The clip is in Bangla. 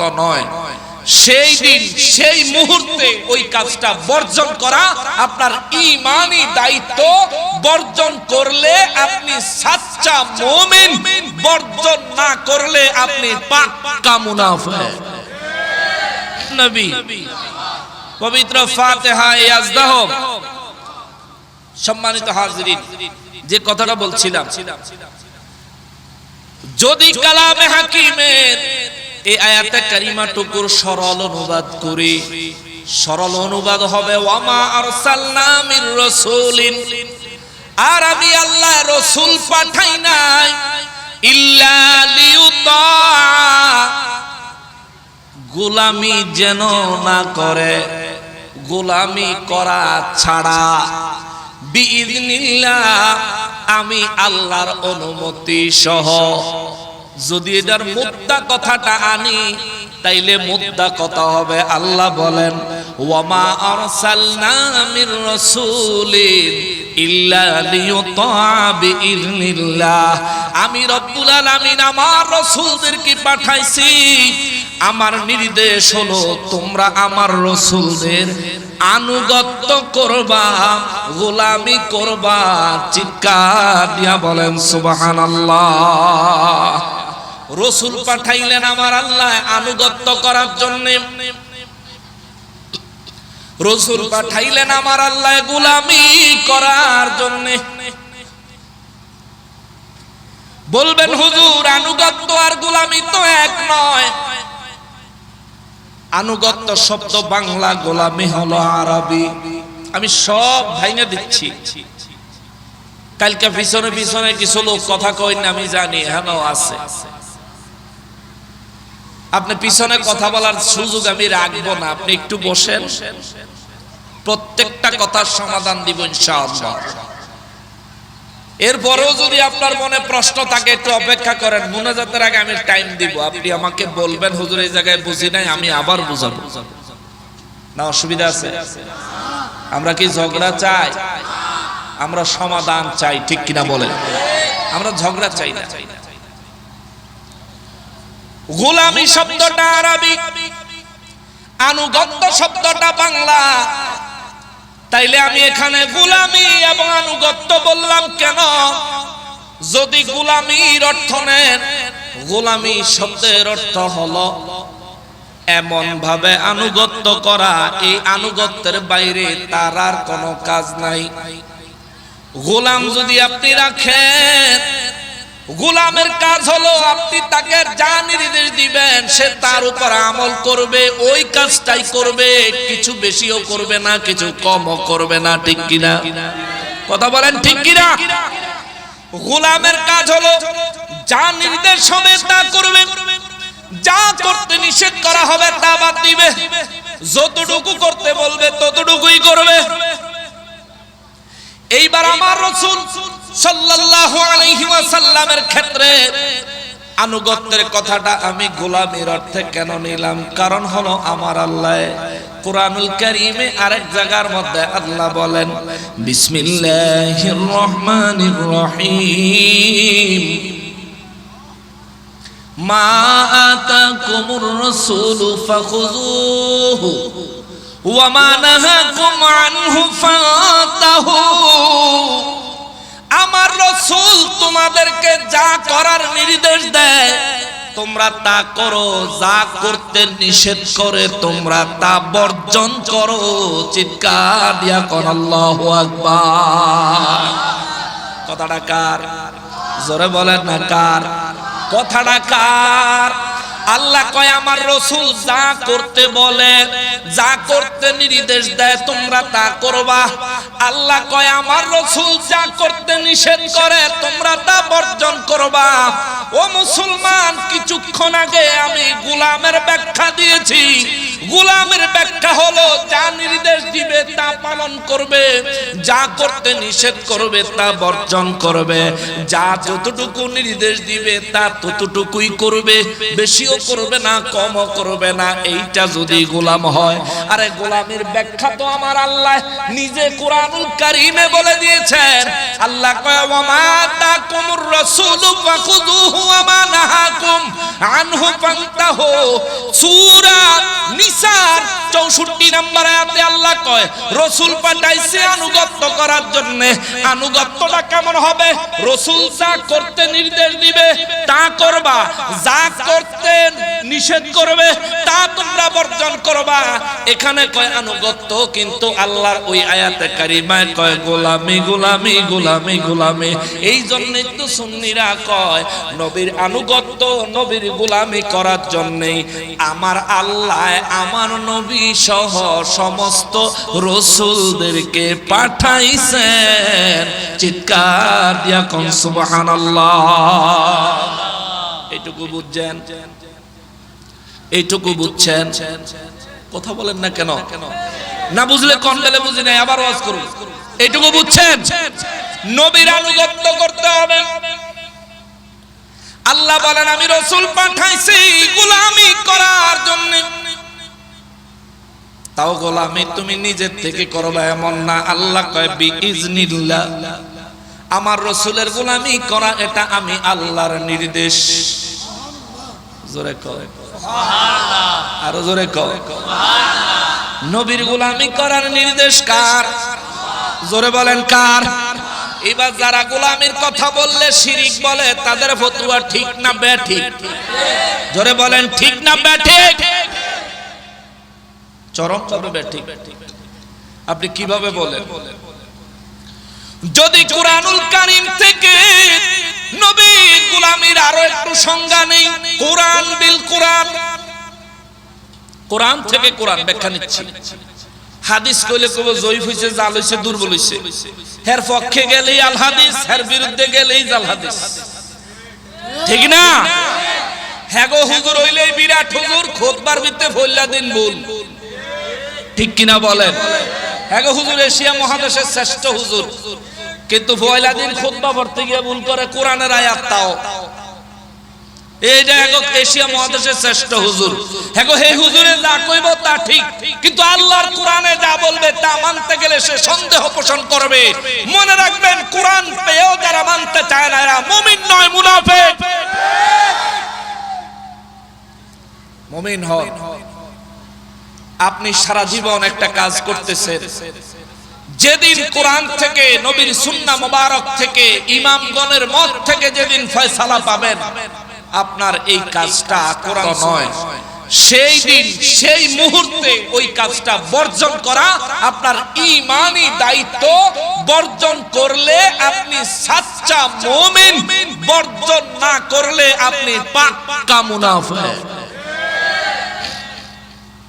মতো নয়। সেই দিন, সেই মুহূর্তে ওই কাজটা বর্জন করা আপনার ইমানি দায়িত্ব। বর্জন করলে আপনি সাচ্চা মুমিন, বর্জন না করলে আপনি পাক্কা মুনাফিক। নবী, পবিত্র ফাতিহা ইয়াজদাহ সম্মানিত হাজরিন, যে কথাটা বলছিলাম, যদি কালামে হাকিমের এই আয়াতে কারিমা টুকুর সরল অনুবাদ করি। সরল অনুবাদ হবে, ওয়ামা আরসালনা মির রাসূলিন। আর আমি আল্লাহ রসুল পাঠাই নাই, ইল্লা লিউতা। গোলামি যেন না করে, গোলামি করা ছাড়া। বিইذنিল্লাহ আমি আল্লাহর অনুমতি সহ যদি এটার মুদ্দা কথাটা আনি, তাইলে মুদ্দা কথা হবে আল্লাহ বলেন, ওয়ামা আরসালনা মির রাসূলিন ইল্লা লিয়ুতা বিইذنিল্লাহ আমি রব্বুল আলামিন আমার রাসূলদেরকে পাঠাইছি। আমার নির্দেশ হলো, তোমরা আমার রসুলদের আনুগত্য করবা, গোলামি করবা। চিৎকার দিয়া বলেন সুবাহান রসুল পাঠাইলেন আমার আল্লাহ আনুগত্য করার জন্য। রসুল পাঠাইলেন আমার আল্লাহ গোলামি করার জন্য। বলবেন, হুজুর, আনুগত্য আর গোলামি তো এক নয়। আনুগত্য শব্দ বাংলা, গোলামি হলো আরবি। আমি সব ভাইঙে দিচ্ছি। কালকে পিছনে পিছনে কিছু লোক কথা কই না আমি জানি, হেন আছে। আপনি পিছনে কথা বলার সুযোগ আমি রাখব না। আপনি একটু বসেন। প্রত্যেকটা কথার সমাধান দিব ইনশাআল্লাহ। এরপরেও যদি আপনার মনে প্রশ্ন থাকে, একটু অপেক্ষা করেন। মুনাজাতের আগে আমি টাইম দিব। আপনি আমাকে বলবেন, হুজুর, এই জায়গায় বুঝি নাই, আমি আবার বুঝাবো। না, অসুবিধা আছে। আমরা কি ঝগড়া চাই? আমরা সমাধান চাই, ঠিক কিনা বলেন? আমরা ঝগড়া চাই না। গোলামি শব্দটা আরবি। আনুগত্য শব্দটা বাংলা। তাইলে আমি এখানে গুলামি এবং আনুগত্য বললাম কেন? যদি গুলামির অর্থ নেন, গোলামি শব্দের অর্থ হলো এমন ভাবে আনুগত্য করা। এই আনুগত্যের বাইরে তার আর কোনো কাজ নাই। গোলাম যদি আপনি রাখেন গোলামের কাজ হলো আপনি তাকে যা নির্দেশ দিবেন, সে তার উপর আমল করবে, ওই কাজটাই করবে, কিছু বেশিও করবে না, কিছু কমও করবে না, ঠিক কিনা? কথা বলেন ঠিক কিনা? গোলামের কাজ হলো যা নির্দেশ হবে তা করবে, যা করতে নিষেধ করা হবে তা বাদ দিবে, যতটুকু করতে বলবে ততটুকুই করবে। এইবার আমার রসুল সাল্লাল্লাহু আলাইহি ওয়াসাল্লামের ক্ষেত্রে আনুগত্যের কথাটা আমি গোলামির অর্থে কেন নিলাম? কারণ হলো আমার আল্লাহ কোরআনুল কারীমে আরেক জায়গার মধ্যে আল্লাহ বলেন, বিসমিল্লাহির রহমানির রহিম। মা আতাকুমুর রাসূলু ফাখুযুহু। ওয়ামা নাহাকুম আনহু ফান্তাহু আমার রসুল তোমাদেরকে যা করার নির্দেশ দেয়, তোমরা তা করো, যা করতে নিষেধ করে তোমরা তা বর্জন করো। চিৎকার দিয়া কর আল্লাহু কথাটা কার? জোরে বলেন না কার? কথাটা কার? আল্লাহ কয়, আমার রসুল যা করতে বলে, যা করতে নির্দেশ দেয়, তোমরা তা করবা। আল্লাহ কয়, আমার রসুল যা করতে নিষেধ করে, তোমরা তা বর্জন করবা। ও মুসলমান, কিছুক্ষণ আগে আমি গুলামের ব্যাখ্যা দিয়েছি। গুলামের ব্যাখ্যা হলো, যা নির্দেশ দিবে তা পালন করবে, যা করতে নিষেধ করবে তা বর্জন করবে। যা যতটুকু নির্দেশ দিবে তা ততটুকুই করবে, বেশিও করবে না, কমও করবে না, এইটা যদি গোলাম হয়। আরে গোলামের ব্যাখ্যা তো আমার আল্লাহ নিজে কোরআনুল কারীমে বলে দিয়েছেন। আল্লাহ কয় ওয়া মা তাকুমুর রাসূলু ফাখুযুহু ওয়া মা আনহু ফান্তাহু। সূরা নিসার 64 নম্বর আয়াতে আল্লাহ কয়, রসুল পাঠাইছে আনুগত্য করার জন্য। আনুগত্যটা কেমন হবে? রসুল যা করতে নির্দেশ দিবে, তা করবা। যা করতে নিষেধ করবে, তা তোমরা বর্জন করবা। এখানে কয় আনুগত্য, কিন্তু আল্লাহর ওই আয়াতে কারিমায় কয়, গোলামি গোলামি গোলামি গোলামি। এই জন্যই তো সুন্নিরা কয়, নবীর আনুগত্য, নবীর গোলামি করার জন্যই। আমার আল্লাহ আমার নবী সহ সমস্ত রসুলদেরকে পাঠাইছেন। চিৎকার দিয়া কন, সুবহানাল্লাহ। এইটুকু বুঝছেন? এইটুকু বুঝছেন? কথা বলেন না কেন? না বুঝলে কন গেলে বুঝি নাই, আবার ওয়াজ করুন। এইটুকু বুঝছেন? নবীর আনুগত্য করতে হবে। আল্লাহ বলেন, আমি রসুল পাঠাইছি, গোলামি করার জন্য তাও গোলামি তুমি নিজের থেকে করবে এমন না। আল্লাহ কয় বি ইজনিল্লাহ আমার রসুলের গোলামি করা এটা আমি আল্লাহর নির্দেশ। জোরে কয় আরও জোরে কয় নবীর গোলামি করার নির্দেশ কার? জোরে বলেন কার? এবার যারা গোলামির কথা বললে শিরিক বলে তাদের ফতুয়া ঠিক না ব্যাঠিক জোরে বলেন ঠিক না ব্যাঠিক চরম ভাবে ব্যাঠিক আপনি কীভাবে বলেন? যদি কোরআনুল কারীম থেকে নবী গোলামির আরও একটু সংজ্ঞা নেই। কোরআন বিল কোরআন। কোরআন থেকে কোরআন ব্যাখ্যা নিচ্ছি। হাদিস কইলে কব জয়ীফ হইছে জাল হইছে দুর্বল হইছে। হের পক্ষে গেলেই আল হাদিস হের বিরুদ্ধে গেলেই জাল হাদিস। ঠিক না? হ্যাগো হুজুর হইলেই বিরাট হুজুর খোদবার ভিতরে ফল্লা দিন বল ঠিক কিনা বলেন? হ্যাগো হুজুর এশিয়া মহাদেশের শ্রেষ্ঠ হুজুর। কিন্তু পয়লা দিন খুতবা পড়তে গিয়ে ভুল করে কোরআনের আয়াত তাও। এইটা একক এশিয়া মহাদেশের শ্রেষ্ঠ হুজুর। এগো হে হুজুরে যা কইব তা ঠিক। কিন্তু আল্লাহর কোরআনে যা বলবে তা মানতে গেলে সে সন্দেহ পোষণ করবে। মনে রাখবেন কোরআন পেয়েও যারা মানতে চায় না এরা মুমিন নয় মুনাফিক। মুমিন হন আপনি সারা জীবন একটা কাজ করতেছেন। যেদিন কোরআন থেকে, নবীর সুন্নাহ মোবারক থেকে, ইমামগণের মত থেকে যেদিন ফয়সালা পাবেন, আপনার এই কাজটা কোরআন নয়। সেই দিন, সেই মুহূর্তে ওই কাজটা বর্জন করা আপনার ইমানি দায়িত্ব বর্জন করলে আপনি সাচ্চা মুমিন, বর্জন না করলে আপনি পাক্কা মুনাফিক।